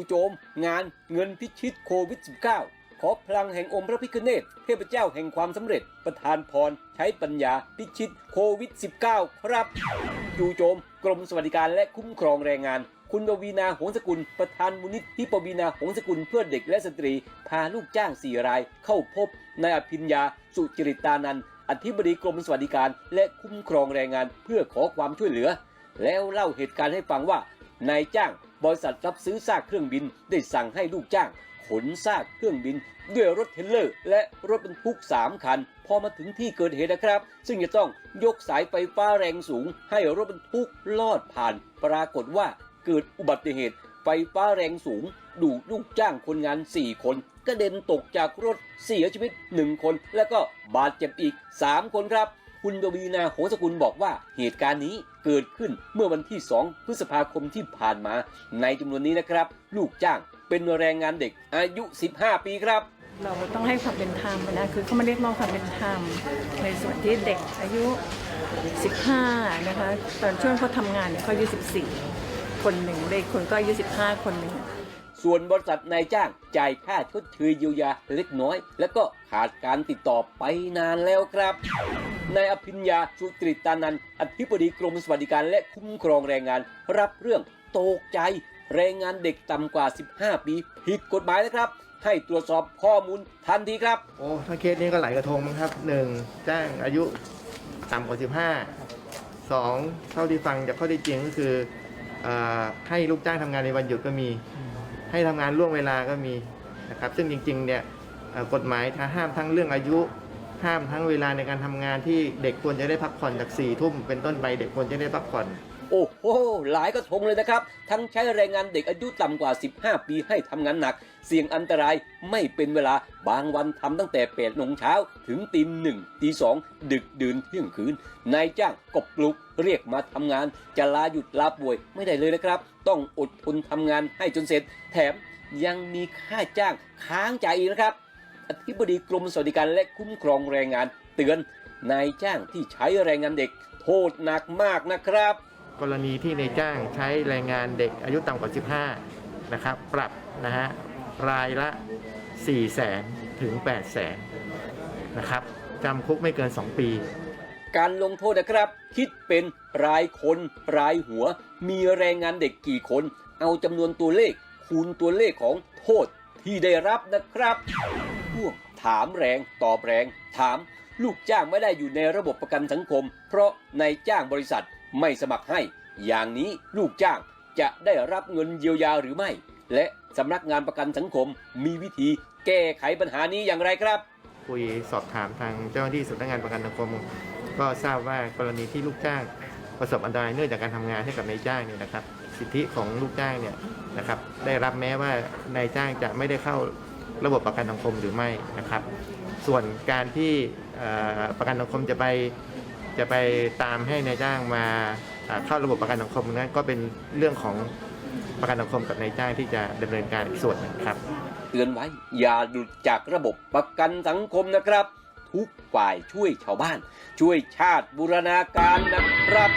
ู่โจม งานเงินพิชิตโควิด -19 ขอพลังแห่งองค์พระพิฆเนศเทพเจ้าแห่งความสำเร็จ ประทานพรใช้ปัญญาพิชิตโควิด -19 ครับจู่โจม กรมสวัสดิการและคุ้มครองแรงงาน คุณปวีนาหงสกุล ประธานมูลนิธิปวีนาหงสกุลเพื่อเด็กและสตรี พาลูกจ้างสี่ราย เข้าพบนายอภิญญา สุจริตานันอธิบดีกรมสวัสดิการ และคุ้มครองแรงงานเพื่อขอความช่วยเหลือ แล้วเล่าเหตุการณ์ให้ฟังว่านายจ้าง บริษัทรับซื้อซากเครื่องบินได้สั่งให้ลูกจ้างขนซากเครื่องบิน ด้วยรถเทรลเลอร์ และรถบรรทุก 3 คัน พอมาถึงที่เกิดเหตุนะครับ ซึ่งจะต้องยกสายไฟฟ้าแรงสูง ให้รถบรรทุกลอดผ่าน ปรากฏว่าเกิดอุบัติเหตุ ไฟฟ้าแรงสูง ดูดลูกจ้างคนงาน 4 คนกระเด็นตกจากรถเสียชีวิต 1 คน แล้วก็บาดเจ็บอีก 3 คนครับ คุณปวีนาโหงสกุลบอกว่าเหตุการณ์นี้เกิดขึ้นเมื่อวันที่ 2 พฤษภาคมที่ผ่านมา ในจำนวนนี้นะครับ ลูกจ้างเป็นแรงงานเด็กอายุ 15 ปีครับเราต้องให้ความเป็นธรรมนะคือเขาไม่ได้มอบความเป็นธรรมในส่วนที่เด็กอายุ 15 นะคะ ตอนช่วงเขาทำงานเนี่ยเขาอายุ 14 คนหนึ่งเด็กคนก็อายุ 15 คนหนึ่งส่วนบริษัทนายจ้างจ่ายค่าชดเชยเยียวยาเล็กน้อย และก็ขาดการติดต่อไปนานแล้วครับ นายอภิญญาสุตริตานันท์อธิบดีกรมสวัสดิการและคุ้มครองแรงงาน รับเรื่องตกใจ แรงงานเด็กต่ำกว่า 15 ปี ผิดกฎหมายนะครับ ให้ตรวจสอบข้อมูลทันทีครับ โอ้ถ้าเคสนี้ก็หลายกระทงมั้งครับหนึ่งจ้างอายุต่ำกว่าสิบห้าสองเท่าที่ฟังจากข้อท็จจริงก็คืออให้ลูกจ้างทำงานในวันหยุดก็มี ให้ทำงานล่วงเวลาก็มีนะครับซึ่งจริงๆเนี่ยกฎหมายถ้าห้ามทั้งเรื่องอายุ ห้ามทั้งเวลาในการทำงานที่เด็กควรจะได้พักผ่อนจากสี่ทุ่มเป็นต้นไปเด็กควรจะได้พักผ่อน โอ้โหหลายกระทงเลยนะครับ ทั้งใช้แรงงานเด็กอายุต่ำกว่า 15 ปีให้ทำงานหนัก เสี่ยงอันตรายไม่เป็นเวลาบางวันทำตั้งแต่8โมงเช้าถึงตีหนึ่งตีสองดึกดื่นเที่ยงคืนนายจ้างก็ปลุกเรียกมาทำงาน จะลาหยุดลาป่วยไม่ได้เลยนะครับ ต้องอดทนทำงานให้จนเสร็จ แถมยังมีค่าจ้างค้างจ่ายอีกนะครับ อธิบดีกรมสวัสดิการและคุ้มครองแรงงานเตือนนายจ้างที่ใช้แรงงานเด็ก โทษหนักมากนะครับ กรณีที่ในายจ้างใช้แรงงานเด็กอายุต่ำกว่า 15 นะครับ ปรับนะฮะรายละ 4 0 0แสนถึง 8 0 0แสนนะครับจำคุกไม่เกิน 2 ปี การลงโทษนะครับ คิดเป็นรายคนรายหัว มีแรงงานเด็กกี่คน เอาจำนวนตัวเลข คูณตัวเลขของโทษ ที่ได้รับนะครับพวกถามแรงตอบแรง ถาม ลูกจ้างไม่ได้อยู่ในระบบประกันสังคม เพราะนายจ้างบริษัทไม่สมัครให้ อย่างนี้ลูกจ้างจะได้รับเงินเยียวยาหรือไม่ และสำนักงานประกันสังคมมีวิธีแก้ไขปัญหานี้อย่างไรครับ คุยสอบถามทางเจ้าหน้าที่สำนักงานประกันสังคม ก็ทราบว่ากรณีที่ลูกจ้าง ประสบอันตรายเนื่องจากการทำงานให้กับนายจ้างเนี่ยนะครับ สิทธิของลูกจ้างเนี่ยนะครับ ได้รับแม้ว่านายจ้างจะไม่ได้เข้าระบบประกันสังคมหรือไม่นะครับ ส่วนการที่ประกันสังคมจะไปจะไปตามให้นายจ้างมาเข้าระบบประกันสังคมนั้นก็เป็นเรื่องของประกันสังคมกับนายจ้างที่จะดำเนินการอีกส่วนนึงครับ เตือนไว้อย่าหลุดจากระบบประกันสังคมนะครับ ทุกฝ่ายช่วยชาวบ้าน ช่วยชาติบูรณาการนะครับ